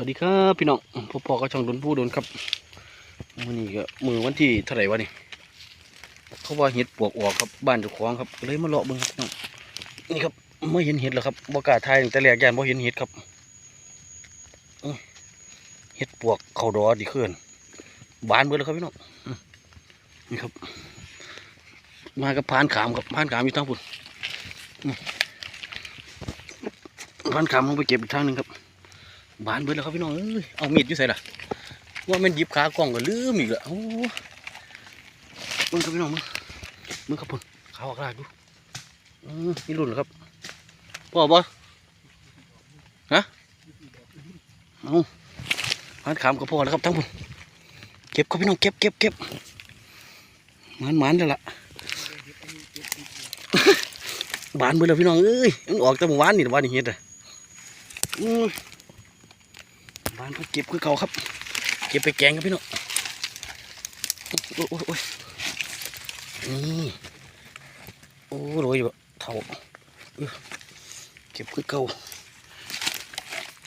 วัสดีครับพี่น้องพ่อพ่อก็ช่องดนผู้ดนครับวันนี้ก็มือวันที่เท่าไหร่วะนี่เขาว่าเห็ดปวกออกครับบ้านเจ้าของครับเลยมาเลาะเบิ่งครับน้องนี่ครับไม่เห็นเห็ดแล้วครับบ่กล้าทยแต่แรกยานบ่เห็นเห็ดครับเห็ดปวกเขาดอดีขึ้นบานเบิดแล้วครับพี่น้องนี่ครับ มากับพานขามครับพานขามอยู่ทางพุ่นพานขามลงไปเก็บอีกทางหนึ่งครับ บานเบิดแล้วครับพี่น้องเอ้ยเอามีดอยู่ใส่ล่ะว่ามันยิบขากล้องก็ลืมอีกล้วโอ้มึงครับพี่น้องมึงมึงครับพุ่นขาวออกลากดูอืมนี่รุ่นเหรอครับพ่อบ่ฮะเอาพันขามกับพ่อแล้วครับทั้งพุ่นเก็บครับพี่น้องเก็บเก็บเก็บมันมันแล้วล่ะบานเบิดแล้วพี่น้องเอ้ยมันออกแต่เมื่อวานนี่แต่วานนี่เฮ็ดอะอืมบ้านเพิ่นเก็บคือเก่าครับ เก็บไปแกงครับพี่น้องโอ้ยโอ้ยโอ้ยนี่โอ้โรยอยู่เท่าเก็บคือเก่า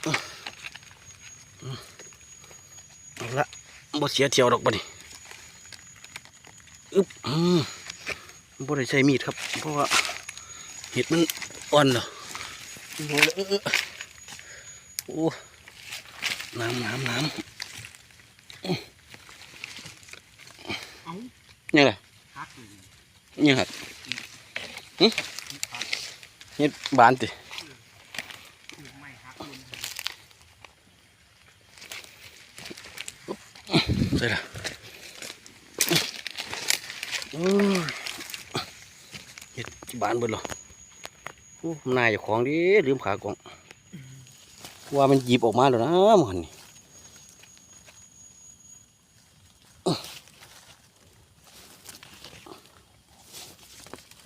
เอออืมเอาละบ่เสียเที่ยวดอกบัดนี้อึ๊บอืมบ่ได้ใช้มีดครับ เพราะว่าเห็ดมันอ่อนเหรอโอ้ น้ำน้ำน้เอ้าำยังไงพักอยู่ยังหักหึเฮ็ดบานติไม่พักลงใส่ละโอ้ยเฮ็ดบานเบิดเหรอโอ้นายเจ้าของดิลืมขากล่อง ว่ามันหยิบออกมาแล้วนะมันนี่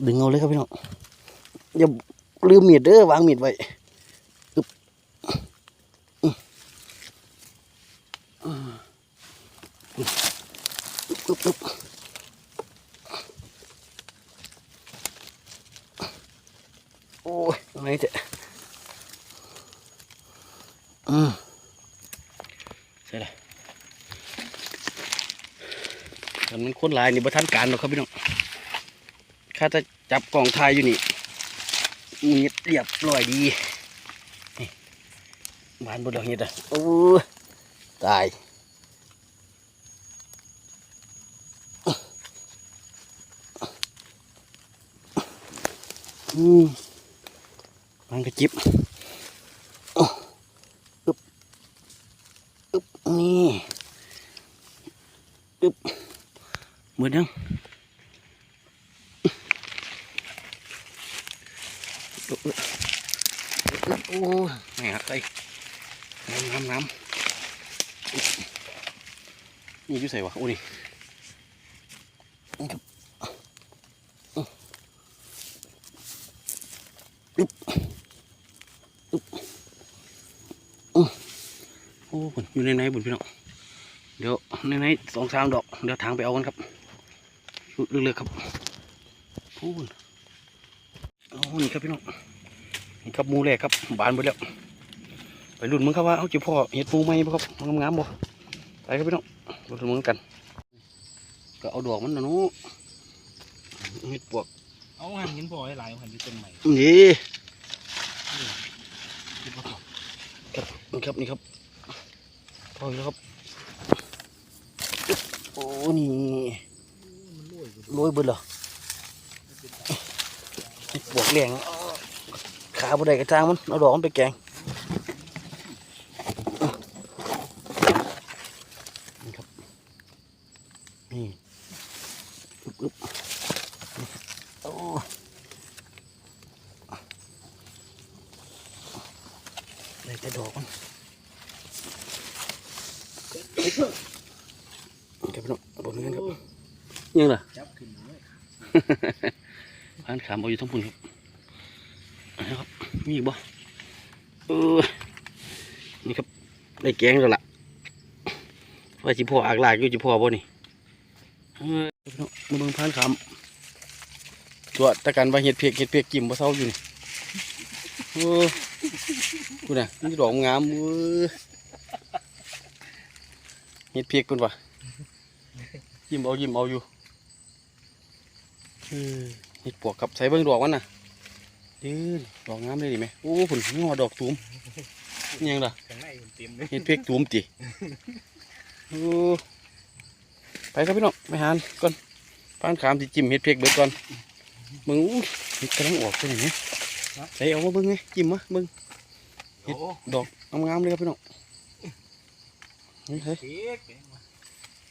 ดึงเอาเลยครับพี่น้องอย่าลืมมีดเด้อวางมีดไว้อึ๊บปึ๊บโอ้ยอะไรเจ๊อืมใช่ละแต่มัน คนหลายนี่บ่ทันการหรอกครับพี่น้องข้าจะจับกล่องทายอยู่นี่มีเรียบร้อยดีบานบนดอกเห็ดอะโอ้ยตายอืมมันกระจิบอ้อึบอึบนี่อึบ หมดยังโอ้ยแม่หักไปน้ำน้ำน้ำนี่อยุ่ใส่วะโอ้นี่นี่ครับอึ๊บอึ๊บอื้อโอ้บุญอยู่ในไหนบุญพี่น้องเดี๋ยวในไหนสองสามดอก เดี๋ยวทางไปเอากันครับ เลือกๆครับโอ้บุญโอ้นี่ครับพี่น้องนี่ครับหมูแรกครับบานไปแล้ว ไปรุ่นมึงครับว่าเอาจิพ่อเห็ดหมูไหมบ่ครับงามๆบ่ไปครับพี่น้องรุ่นมึงกัน ก็เอาดอกมันนะหนู้เห็ดปวกเอาหันหินบ่อยหลายหันอยู่ต้นใหม่นี่ครับนี่ครับนี่ครับพอแล้วครับโอ้นี่มัน รวยอยู่โรยเบิดเหรอเห็ดปวกแรงขาบ่ได้กระจางมันเอาดอกมันไปแกงนี่ครับนี่อึบอึบโอ้ได้แต่ดอกมันเก็บไปน่อยบนนี้ครับยังล่ะ ผ่านขามเอาอยู่ทั้งพุ่นครับนะครับ มีอีกบ่เออนี่ครับได้แกงแล้วล่ะว่าจิพ่ออากลากอยู่จิพ่อบ่นี่เออพี่น้องมาเบิ่งผ่านขามตัวตะกันว่าเห็ดเพียกเห็ดเพียกกิ่มบ่เศร้าอยู่นี่เออกูน่ะนี่ดอกงามเว้ยเฮ็ดเพียกเพิ่นว่ะยิ้มเอายิ้มเอาอยู่ เออเฮ็ดปวกกับใส่เบิ่งดอกมันน่ะยืนดอกงามเลยดิแม่โอ้ผลงอดอกตูมอิหยังล่ะข้างในมันเต็มเลยเฮ็ดเพียกตูมติโอ้ไปครับพี่น้องไปหาก่อนปานขามสิจิ้มเฮ็ดเพียกเบิดก่อนมึงอู้เฮ็ดกำลังออกไปไหนเนี่ยใส่เอามาเบิ่งไงจิ้มมาเบิ่งเฮ็โอ้ดดอกงามๆเลยครับพี่น้องเฮ้ยเฮ้ยเค้กเองว่ะ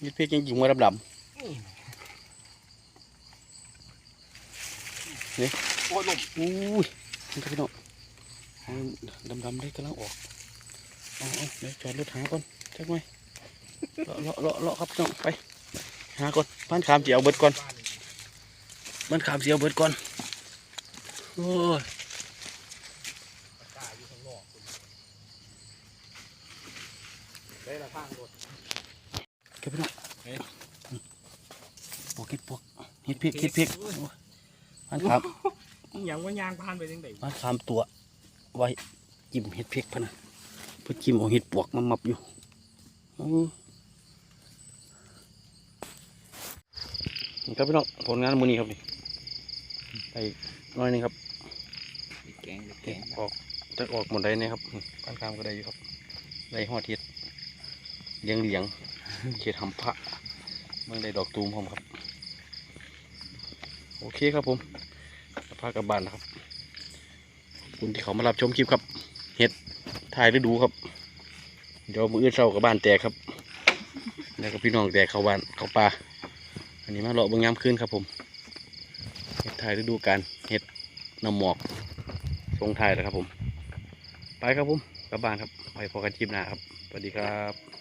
เฮ็ดเพียกยังยิงมาดำ ๆโอ้ยลมอุ้ยนี่ครับพี่น้องเอาดำๆได้กำลังออกเอาเอาเดี๋ยวจอดรถหาก่อนจักหน่อยเลาะเลาะเลาะเลาะครับพี่น้องไป หาก่อนบ้านขามเสียวเบิดก่อนบ้านนี่บ้านขามเสียวเบิดก่อนโอ้ยปากกาอยู่ข้างนอกคุณได้ละข้างรถเก็บพี่น้องเอ๊ะปวกเก็บปวกเฮ็ดเพียกเฮ็ดเพียก โอ้ยบ้านขามยังว่ายางผ่านไปจังไดบ้านขามตัว ไว้จิ้มเฮ็ดเพียกพะนะเพื่อจิ้มเอาเฮ็ดปวกมามับอยู่โอ้ยนี่ครับพี่น้องผลงานมื้อนี้ครับนี่ไปหน้อยหนึงครับแกงแกงออกจะออกหมดได้เนี่ยครับบ้านกลางก็ได้อยู่ครับได้หอดเทียดเลี้ยงเหลียงเขตหำพระเมืองได้ดอกตูมพร้อมครับ โอเคครับผมพากลับบ้านนะครับคุณที่เขามารับชมคลิปครับ เห็ดถ่ายฤดูครับ เดี๋ยวมืออื่นเช้ากับบ้านแตกครับ แล้วก็พี่น้องแตกเข้าบ้านเข้าป่าอันนี้มาเลาะเบางยามคืนครับผม เห็ดถ่ายฤดูการเห็ดน้ำหมอกทรงไทยแล้วครับผม ไปครับผมกลับบ้านครับ ไปพอกันคลิปหน้าครับ สวัสดีครับ